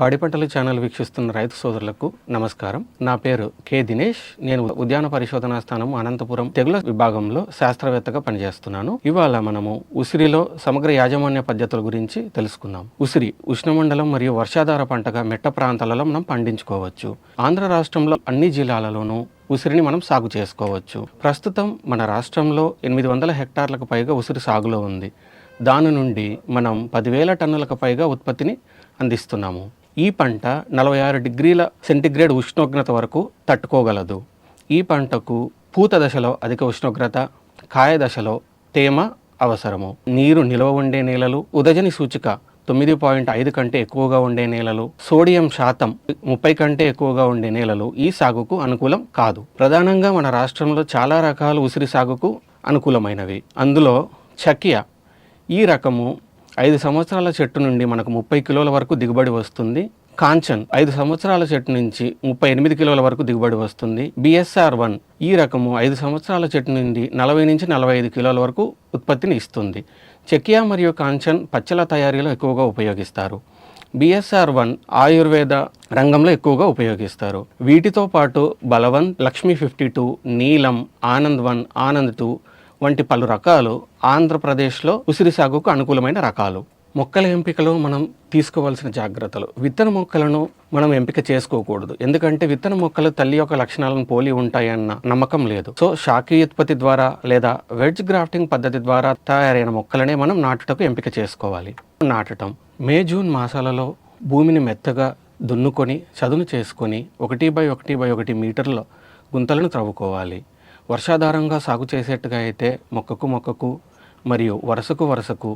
పాడి పంటల ఛానల్ వీక్షిస్తున్న రైతు సోదరులకు నమస్కారం. నా పేరు కె దినేష్. నేను ఉద్యాన పరిశోధనా స్థానం అనంతపురం తెగుల విభాగంలో శాస్త్రవేత్తగా పనిచేస్తున్నాను. ఇవాళ మనము ఉసిరిలో సమగ్ర యాజమాన్య పద్ధతుల గురించి తెలుసుకుందాం. ఉసిరి ఉష్ణమండలం మరియు వర్షాధార పంటగా మెట్ట ప్రాంతాలలో మనం పండించుకోవచ్చు. ఆంధ్ర రాష్ట్రంలో అన్ని జిల్లాలలోనూ ఉసిరిని మనం సాగు చేసుకోవచ్చు. ప్రస్తుతం మన రాష్ట్రంలో ఎనిమిది వందల హెక్టార్లకు పైగా ఉసిరి సాగులో ఉంది. దాని నుండి మనం పదివేల టన్నులకు పైగా ఉత్పత్తిని అందిస్తున్నాము. ఈ పంట నలభై ఆరు డిగ్రీల సెంటిగ్రేడ్ ఉష్ణోగ్రత వరకు తట్టుకోగలదు. ఈ పంటకు పూత దశలో అధిక ఉష్ణోగ్రత కాయ దశలో తేమ అవసరము. నీరు నిల్వ ఉండే నేలలు ఉదజని సూచిక తొమ్మిది పాయింట్ ఐదు కంటే ఎక్కువగా ఉండే నేలలు సోడియం శాతం ముప్పై కంటే ఎక్కువగా ఉండే నేలలు ఈ సాగుకు అనుకూలం కాదు. ప్రధానంగా మన రాష్ట్రంలో చాలా రకాల ఉసిరి సాగుకు అనుకూలమైనవి. అందులో చకియా ఈ రకము ఐదు సంవత్సరాల చెట్టు నుండి మనకు ముప్పై కిలోల వరకు దిగుబడి వస్తుంది. కాంచన్ ఐదు సంవత్సరాల చెట్టు నుంచి ముప్పై ఎనిమిది కిలోల వరకు దిగుబడి వస్తుంది. బిఎస్ఆర్ వన్ ఈ రకము ఐదు సంవత్సరాల చెట్టు నుండి నలభై నుంచి నలభై ఐదు కిలోల వరకు ఉత్పత్తిని ఇస్తుంది. చెకియా మరియు కాంచన్ పచ్చల తయారీలో ఎక్కువగా ఉపయోగిస్తారు. బిఎస్ఆర్ వన్ ఆయుర్వేద రంగంలో ఎక్కువగా ఉపయోగిస్తారు. వీటితో పాటు బలవన్ లక్ష్మీ ఫిఫ్టీ టూ నీలం ఆనంద్ వన్ ఆనంద్ టూ వంటి పలు రకాలు ఆంధ్రప్రదేశ్లో ఉసిరి సాగుకు అనుకూలమైన రకాలు. మొక్కల ఎంపికలో మనం తీసుకోవాల్సిన జాగ్రత్తలు. విత్తన మొక్కలను మనం ఎంపిక చేసుకోకూడదు. ఎందుకంటే విత్తన మొక్కలు తల్లి యొక్క లక్షణాలను పోలి ఉంటాయన్న నమ్మకం లేదు. సో శాఖీయోత్పత్తి ద్వారా లేదా వెడ్జ్ గ్రాఫ్టింగ్ పద్ధతి ద్వారా తయారైన మొక్కలనే మనం నాటుటకు ఎంపిక చేసుకోవాలి. నాటటం. మే జూన్ మాసాలలో భూమిని మెత్తగా దున్నుకొని చదును చేసుకొని ఒకటి బై ఒకటి బై ఒకటి మీటర్ల గుంతలను త్రవ్వుకోవాలి. వర్షాధారంగా సాగు చేసేట్టుగా అయితే మొక్కకు మొక్కకు మరియు వరుసకు వరుసకు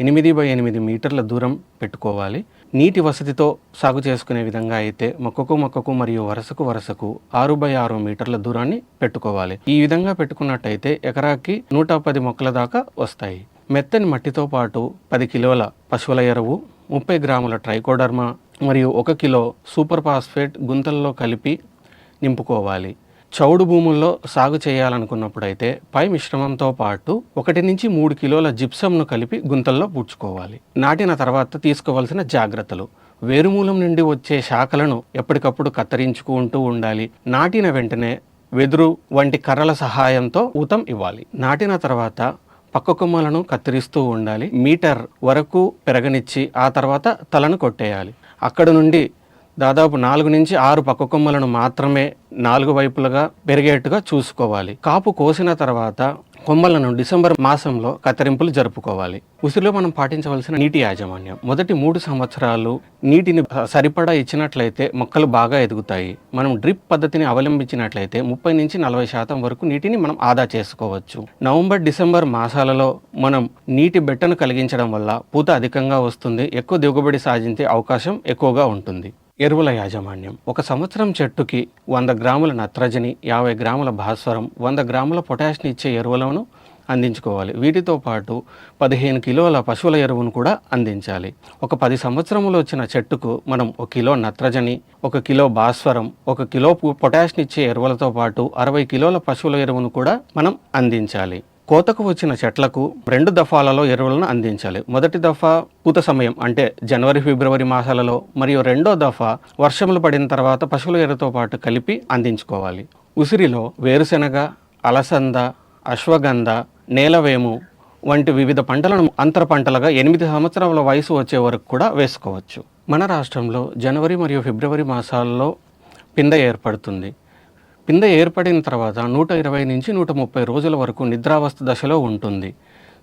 ఎనిమిది బై ఎనిమిది మీటర్ల దూరం పెట్టుకోవాలి. నీటి వసతితో సాగు చేసుకునే విధంగా అయితే మొక్కకు మొక్కకు మరియు వరుసకు వరుసకు ఆరు బై ఆరు మీటర్ల దూరాన్ని పెట్టుకోవాలి. ఈ విధంగా పెట్టుకున్నట్టయితే ఎకరాకి నూట పది మొక్కల దాకా వస్తాయి. మెత్తని మట్టితో పాటు పది కిలోల పశువుల ఎరువు ముప్పై గ్రాముల ట్రైకోడర్మా మరియు ఒక కిలో సూపర్ ఫాస్ఫేట్ గుంతల్లో కలిపి నింపుకోవాలి. చౌడు భూముల్లో సాగు చేయాలనుకున్నప్పుడైతే పై మిశ్రమంతో పాటు ఒకటి నుంచి మూడు కిలోల జిప్సంను కలిపి గుంతల్లో పూడ్చుకోవాలి. నాటిన తర్వాత తీసుకోవాల్సిన జాగ్రత్తలు. వేరుమూలం నుండి వచ్చే శాఖలను ఎప్పటికప్పుడు కత్తిరించుకుంటూ ఉండాలి. నాటిన వెంటనే వెదురు వంటి కర్రల సహాయంతో ఊతం ఇవ్వాలి. నాటిన తర్వాత పక్క కొమ్మలను కత్తిరిస్తూ ఉండాలి. మీటర్ వరకు పెరగనిచ్చి ఆ తర్వాత తలను కొట్టేయాలి. అక్కడ నుండి దాదాపు నాలుగు నుంచి ఆరు పక్క కొమ్మలను మాత్రమే నాలుగు వైపులుగా పెరిగేట్టుగా చూసుకోవాలి. కాపు కోసిన తర్వాత కొమ్మలను డిసెంబర్ మాసంలో కత్తిరింపులు జరుపుకోవాలి. ఉసిరిలో మనం పాటించవలసిన నీటి యాజమాన్యం. మొదటి మూడు సంవత్సరాలు నీటిని సరిపడా ఇచ్చినట్లయితే మొక్కలు బాగా ఎదుగుతాయి. మనం డ్రిప్ పద్ధతిని అవలంబించినట్లయితే ముప్పై నుంచి నలభై శాతం వరకు నీటిని మనం ఆదా చేసుకోవచ్చు. నవంబర్ డిసెంబర్ మాసాలలో మనం నీటి బెట్టను కలిగించడం వల్ల పూత అధికంగా వస్తుంది. ఎక్కువ దిగుబడి సాధించే అవకాశం ఎక్కువగా ఉంటుంది. ఎరువుల యాజమాన్యం. ఒక సంవత్సరం చెట్టుకి వంద గ్రాముల నత్రజని యాభై గ్రాముల భాస్వరం వంద గ్రాముల పొటాషియం ఇచ్చే ఎరువులను అందించుకోవాలి. వీటితో పాటు పదిహేను కిలోల పశువుల ఎరువును కూడా అందించాలి. ఒక పది సంవత్సరములు వచ్చిన చెట్టుకు మనం ఒక కిలో నత్రజని ఒక కిలో భాస్వరం ఒక కిలో పొటాషియం ఇచ్చే ఎరువులతో పాటు అరవై కిలోల పశువుల ఎరువును కూడా మనం అందించాలి. కోతకు వచ్చిన చెట్లకు రెండు దఫాలలో ఎరువులను అందించాలి. మొదటి దఫా పూత సమయం అంటే జనవరి ఫిబ్రవరి మాసాలలో మరియు రెండో దఫా వర్షములు పడిన తర్వాత పశువుల ఎరువుతో పాటు కలిపి అందించుకోవాలి. ఉసిరిలో వేరుశెనగ అలసంద అశ్వగంధ నేలవేము వంటి వివిధ పంటలను అంతర పంటలుగా ఎనిమిది సంవత్సరాల వయసు వచ్చే వరకు కూడా వేసుకోవచ్చు. మన రాష్ట్రంలో జనవరి మరియు ఫిబ్రవరి మాసాల్లో పింద ఏర్పడుతుంది. పింద ఏర్పడిన తర్వాత నూట ఇరవై నుంచి నూట ముప్పై రోజుల వరకు నిద్రావస్థ దశలో ఉంటుంది.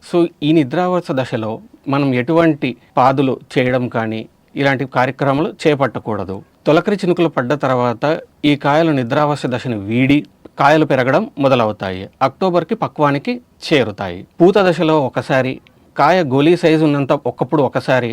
సో ఈ నిద్రావస్థ దశలో మనం ఎటువంటి పాదులు చేయడం కానీ ఇలాంటి కార్యక్రమాలు చేపట్టకూడదు. తొలకరి చినుకులు పడ్డ తర్వాత ఈ కాయలు నిద్రావస్థ దశను వీడి కాయలు పెరగడం మొదలవుతాయి. అక్టోబర్కి పక్వానికి చేరుతాయి. పూత దశలో ఒకసారి కాయ గోలీ సైజు ఉన్నంత ఒకప్పుడు ఒకసారి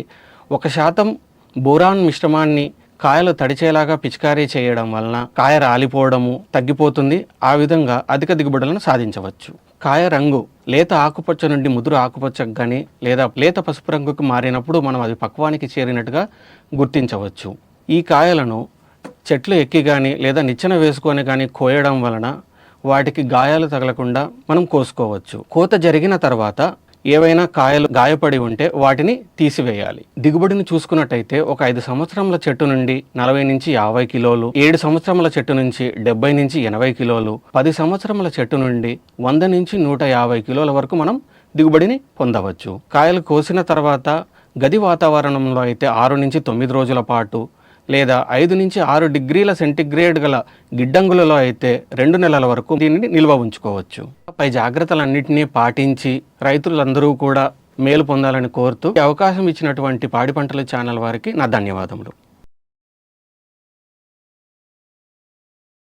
ఒక శాతం బోరాన్ మిశ్రమాన్ని కాయలు తడిచేలాగా పిచికారీ చేయడం వలన కాయ రాలిపోవడము తగ్గిపోతుంది. ఆ విధంగా అధిక దిగుబడులను సాధించవచ్చు. కాయ రంగు లేత ఆకుపచ్చ నుండి ముదురు ఆకుపచ్చకు కానీ లేదా లేత పసుపు రంగుకు మారినప్పుడు మనం అది పక్వానికి చేరినట్టుగా గుర్తించవచ్చు. ఈ కాయలను చెట్లు ఎక్కి కానీ లేదా నిచ్చెన వేసుకొని కానీ కోయడం వలన వాటికి గాయాలు తగలకుండా మనం కోసుకోవచ్చు. కోత జరిగిన తర్వాత ఏవైనా కాయలు గాయపడి ఉంటే వాటిని తీసివేయాలి. దిగుబడిని చూసుకున్నట్టయితే ఒక ఐదు సంవత్సరముల చెట్టు నుండి నలభై నుంచి యాభై కిలోలు ఏడు సంవత్సరముల చెట్టు నుంచి డెబ్బై నుంచి ఎనభై కిలోలు పది సంవత్సరముల చెట్టు నుండి వంద నుంచి నూట యాభై కిలోల వరకు మనం దిగుబడిని పొందవచ్చు. కాయలు కోసిన తర్వాత గది వాతావరణంలో అయితే ఆరు నుంచి తొమ్మిది రోజుల పాటు లేదా ఐదు నుంచి ఆరు డిగ్రీల సెంటిగ్రేడ్ గల గిడ్డంగులలో అయితే రెండు నెలల వరకు దీనిని నిల్వ ఉంచుకోవచ్చు. పై జాగ్రత్తలన్నింటినీ పాటించి రైతులందరూ కూడా మేలు పొందాలని కోరుతూ అవకాశం ఇచ్చినటువంటి పాడి పంటల ఛానల్ వారికి నా ధన్యవాదములు.